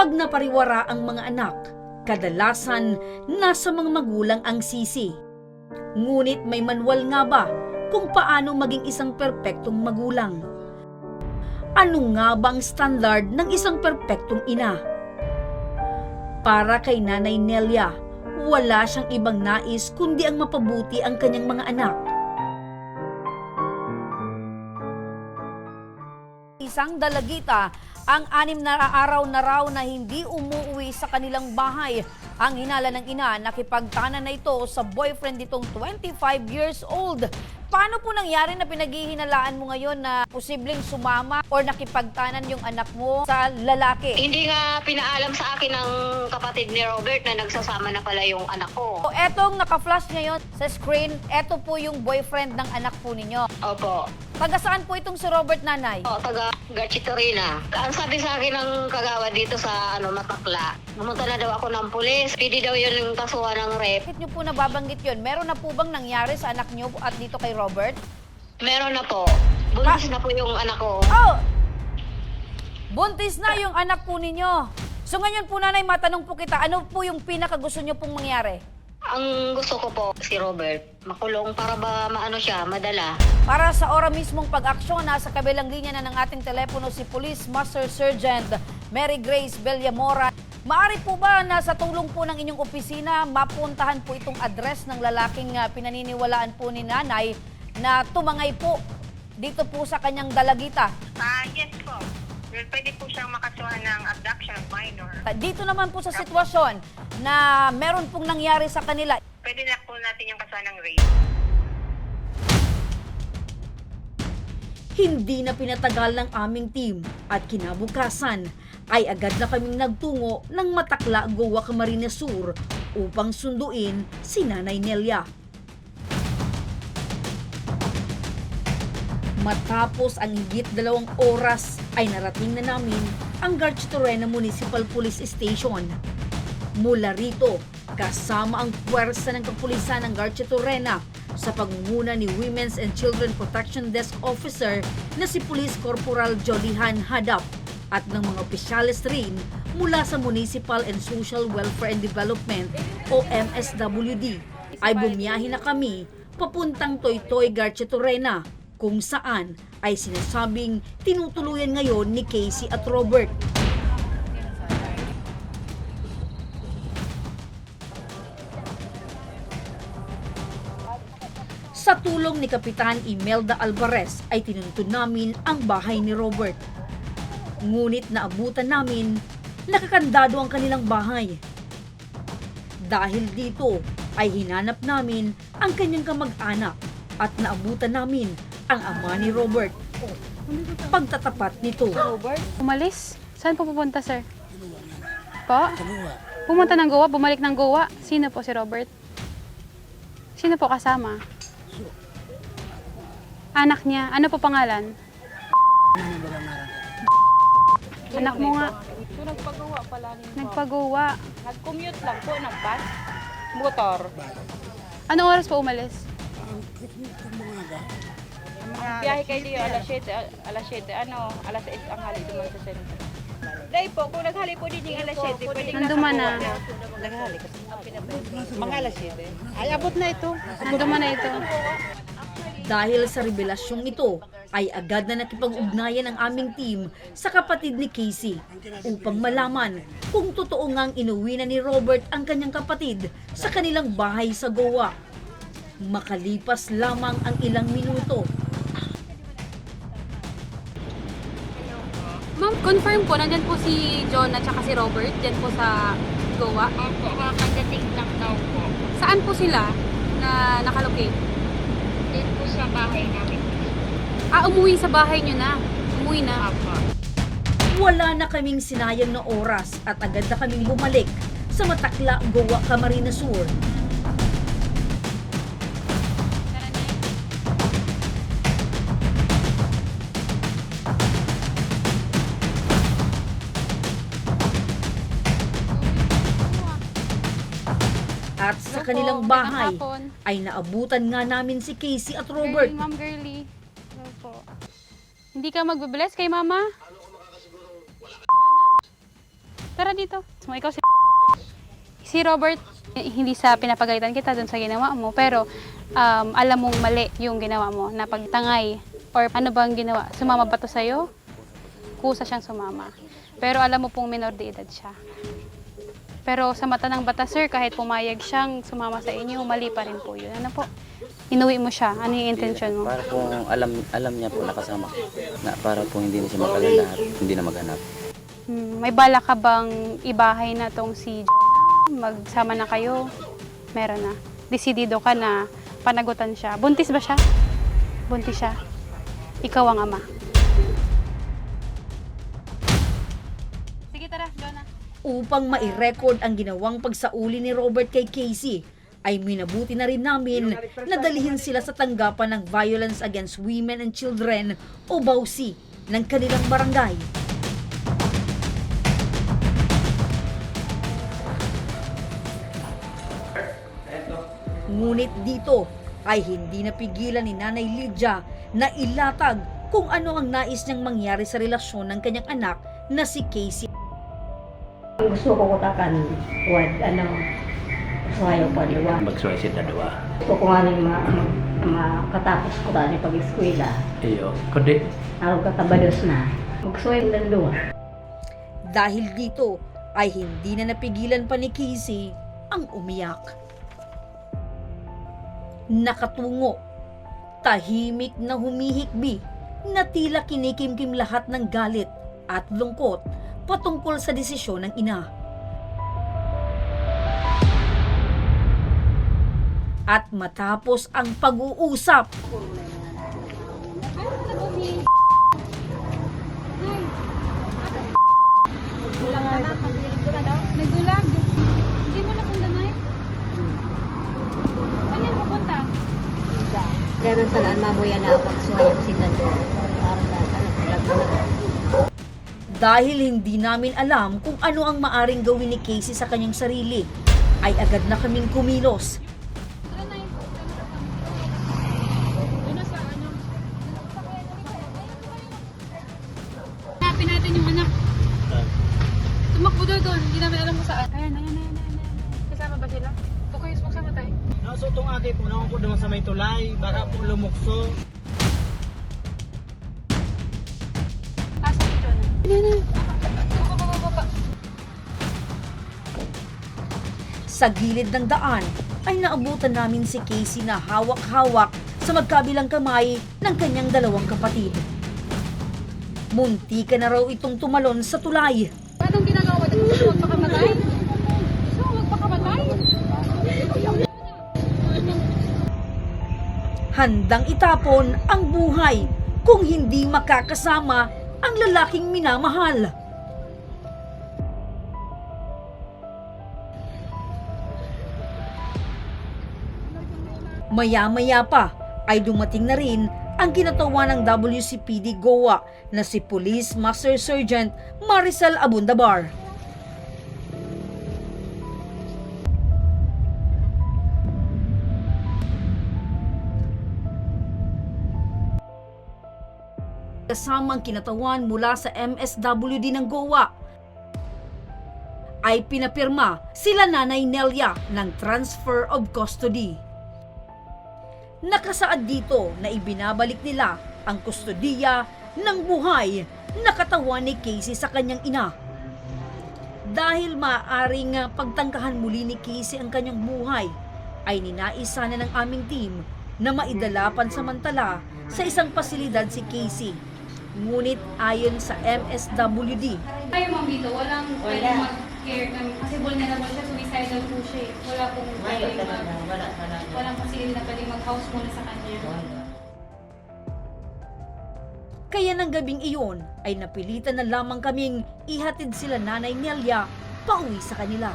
Kapag napariwara ang mga anak, kadalasan nasa mga magulang ang sisi. Ngunit may manual nga ba kung paano maging isang perpektong magulang? Ano nga ba ang standard ng isang perpektong ina? Para kay Nanay Nelia, wala siyang ibang nais kundi ang mapabuti ang kanyang mga anak. Isang dalagita ang anim na araw na raw na hindi umuwi sa kanilang bahay. Ang hinala ng ina, nakipagtanan na ito sa boyfriend nitong 25 years old. Paano po nangyari na pinaghihinalaan mo ngayon na posibleng sumama or nakipagtanan yung anak mo sa lalaki? Hindi nga pinaalam sa akin ng kapatid ni Robert na nagsasama na pala yung anak ko. So, etong naka-flash ngayon sa screen, eto po yung boyfriend ng anak po ninyo. Opo. Taga saan po itong si Robert Nanay? O, taga Garchitorina. Ang sabi sa akin ng kagawa dito sa ano Matakla, pumunta na daw ako ng pulis. Pwede daw yun yung kasuhan ng rape. Bakit nyo po nababanggit yun? Meron na po bang nangyari sa anak nyo at dito kay Robert? Meron na po. Buntis na po yung anak ko. Oh! Buntis na yung anak po ninyo. So ngayon po nanay, matanong po kita, ano po yung pinaka gusto nyo pong mangyari? Ang gusto ko po si Robert, makulong para ba maano siya, madala. Para sa ora mismong pag-aksyon, nasa kabilang linya na ng ating telepono si Police Master Sergeant Mary Grace Bellamora. Maari po ba na sa tulong po ng inyong opisina, mapuntahan po itong address ng lalaking ah, pinaniniwalaan po ni nanay na tumangay po dito po sa kanyang dalagita. Ah, yes po. Pwede po siyang makasuhan ng abduction of minor. Ah, Dito naman po sa sitwasyon na meron pong nangyari sa kanila, Pwede na po natin yung kasuhan ng rape. Hindi na pinatagal ng aming team at kinabukasan ay agad na kaming nagtungo ng Matakla, Goa, Camarines Sur upang sunduin si Nanay Nelia. Matapos ang higit dalawang oras ay narating na namin ang Garchitorena Municipal Police Station. Mula rito, kasama ang puwersa ng kapulisan ng Garchitorena sa pangunguna ni Women's and Children Protection Desk Officer na si Police Corporal Jolihan Hadap at ng mga opisyalis rin mula sa Municipal and Social Welfare and Development o MSWD ay bumiyahe na kami papuntang Toytoy Garchitorena kung saan ay sinasabing tinutuluyan ngayon ni Casey at Robert. Sa tulong ni Kapitan Imelda Alvarez ay tinuntun namin ang bahay ni Robert. Ngunit naabutan namin nakakandado ang kanilang bahay. Dahil dito ay hinanap namin ang kanyang kamag-anak at naabutan namin ang ama ni Robert. Pagtatapat nito. Umalis? Saan po pupunta, sir? Po? Pumunta ng Goa, bumalik ng Goa. Sino po si Robert? Sino po kasama? Anak niya. Ano po pangalan? Anak mo nga. So, nagpagawa pala ni Nagpagawa. Nag-commute lang po ng bus. Motor. Anong oras po umalis? Biyahe kayo dito alas 7, al- alas 7, ano, alas 6 ang hali duman sa sentro. Dahil po, kung naghali po din yung alas 7, pwedeng Nanduman na. Naghali kasi. Mga alas 7. Ay, abot na ito. Nanduman na ito. Dahil sa revelasyong ito, ay agad na nakipag-ugnayan ang aming team sa kapatid ni Casey upang malaman kung totoo ngang inuwi na ni Robert ang kanyang kapatid sa kanilang bahay sa Goa. Makalipas lamang ang ilang minuto, Ma'am, confirm po, nandyan po si John at saka si Robert, dyan po sa Goa. Opo, kakadating lang daw po. Saan po sila na nakalocate? Din po sa bahay namin. Ah, umuwi sa bahay nyo na. Umuwi na. Opo. wala na kaming sinayang na oras at agad na kaming bumalik sa Matakla, Goa, Camarines Sur. Kanilang po, bahay hapon. ay naabutan nga namin si Casey at Robert. Girlie, Ma'am Girlie. Hello po. Hindi ka magbe-bless kay Mama? Tara dito. Mo ikaw si Si Robert, eh, hindi sa pinapagalitan kita dun sa ginawa mo, pero um, alam mong mali yung ginawa mo na pagtangay or ano bang ginawa? Sumama ba to sa'yo? Kusa siyang sumama. Pero alam mo pong minor de edad siya. Pero sa mata ng bata, sir, kahit pumayag siyang sumama sa inyo, mali pa rin po yun. Ano po? Inuwi mo siya. Ano yung intention mo? Para po alam alam niya po nakasama. Na para po hindi na siya magkalala at hindi na maghanap. Hmm, may bala ka bang ibahay na tong si? Magsama na kayo? Meron na. Desidido ka na panagutan siya. Buntis ba siya? Buntis siya. Ikaw ang ama. Upang mai-record ang ginawang pagsauli ni Robert kay Casey, ay minabuti na rin namin na dalhin sila sa tanggapan ng Violence Against Women and Children o BAUSI ng kanilang barangay. Ngunit dito ay hindi napigilan ni Nanay Lydia na ilatag kung ano ang nais niyang mangyari sa relasyon ng kanyang anak na si Casey gusto ko kutakan wad ano suwayo pa liwa Magsuwaisit na dua. gusto ko nga rin ma, ma, makatapos ko tani pag eskwela Iyo. Kundi, araw kakabados na magsuwayo ng duwa Dahil dito ay hindi na napigilan pa ni Casey ang umiyak. Nakatungo, tahimik na humihikbi na tila kinikimkim lahat ng galit at lungkot patungkol sa desisyon ng ina. At matapos ang pag-uusap? Ganun sa naan mamuya na ako suwayo si Dahil hindi namin alam kung ano ang maaring gawin ni Casey sa kanyang sarili, ay agad na kaming kumilos. Hanapin natin yung anak. Tumakbo doon doon. Hindi namin alam kung saan. Ayan, ayan, ayan, ayan. Kasama ba sila? Okay, magsama tayo. Naso itong ate po, doon sa may tulay, baka po lumukso. Sa gilid ng daan ay naabutan namin si Casey na hawak-hawak sa magkabilang kamay ng kanyang dalawang kapatid. Munti ka na raw itong tumalon sa tulay. Anong ginagawa? Gusto mo magpakamatay? Gusto mo magpakamatay? Handang itapon ang buhay kung hindi makakasama ang lalaking minamahal. Maya-maya pa ay dumating na rin ang ginatawa ng WCPD Goa na si Police Master Sergeant Maricel Abundabar. Kasamang kinatawan mula sa MSWD ng Goa ay pinapirma sila Nanay Nelia ng Transfer of Custody. Nakasaad dito na ibinabalik nila ang kustodiya ng buhay na katawan ni Casey sa kanyang ina. Dahil maaaring ah, pagtangkahan muli ni Casey ang kanyang buhay, ay ninaisa na ng aming team na maidala pansamantala sa isang pasilidad si Casey. Ngunit ayon sa MSWD, Tayo ma'am dito, walang pwedeng mag-care kami. Kasi vulnerable siya, suicidal po siya eh. Wala pong pwedeng mag... wala talaga Walang facility na pwedeng mag-house muna sa kanya. Kaya ng gabing iyon ay napilitan na lamang kaming ihatid sila nanay Nelia pauwi sa kanila.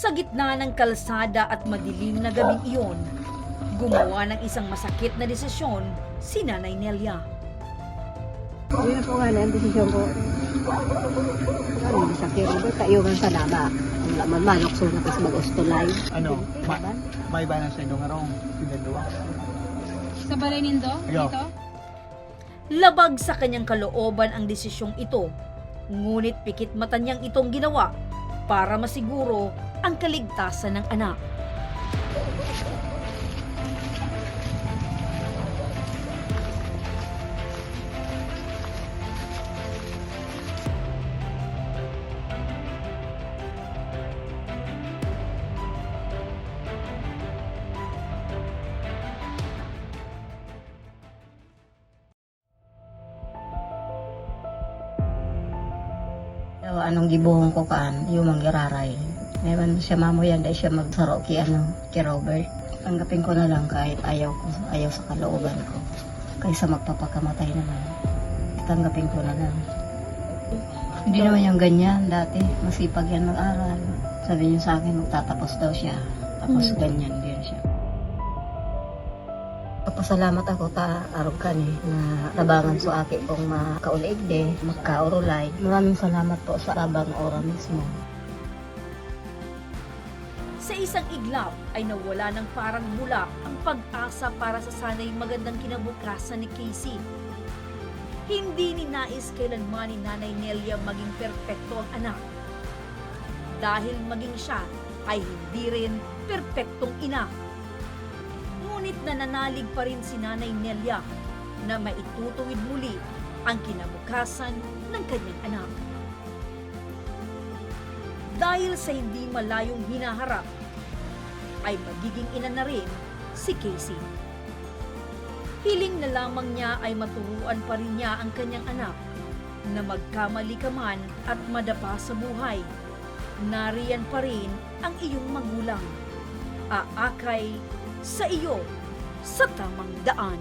Sa gitna ng kalsada at madilim na gabing iyon, gumawa ng isang masakit na desisyon si Nanay Nelia. yun na po nga na ang desisyon ko ano sa kiro ba kayo man sa nama wala man manok so na kasi mag-ostolay Ano, ma may ba na sa inyo nga rong, pinadua. Sa balay nindo? Yo. Dito? Labag sa kanyang kalooban ang desisyong ito, ngunit pikit mata niyang itong ginawa para masiguro ang kaligtasan ng anak. Anong gibuhong ko kaan, yung manggiraray. Ngayon siya mamoyan dahil siya magsaro ki, ano, ki Robert. Tanggapin ko na lang kahit ayaw ko, ayaw sa kalooban ko. Kaysa magpapakamatay naman. Tanggapin ko na lang. Hindi naman yung ganyan dati. Masipag yan mag-aral. Sabi niya sa akin, magtatapos daw siya. Tapos ganyan din siya. Papasalamat ako ta arugan eh, na tabangan sa aki kong makaulig de, magkaurulay. Maraming salamat po sa tabang ora mismo. Sa isang iglap ay nawala ng parang bula ang pag-asa para sa sanay magandang kinabukasan ni Casey. Hindi ni nais kailanman ni Nanay Nelia maging perpekto ang anak. Dahil maging siya ay hindi rin perpektong ina. Ngunit nananalig pa rin si Nanay Nelia na maitutuwid muli ang kinabukasan ng kanyang anak. Dahil sa hindi malayong hinaharap, ay magiging ina na rin si Casey. Hiling na lamang niya ay maturuan pa rin niya ang kanyang anak na magkamali ka man at madapa sa buhay. Nariyan pa rin ang iyong magulang. Aakay sa iyo sa tamang daan.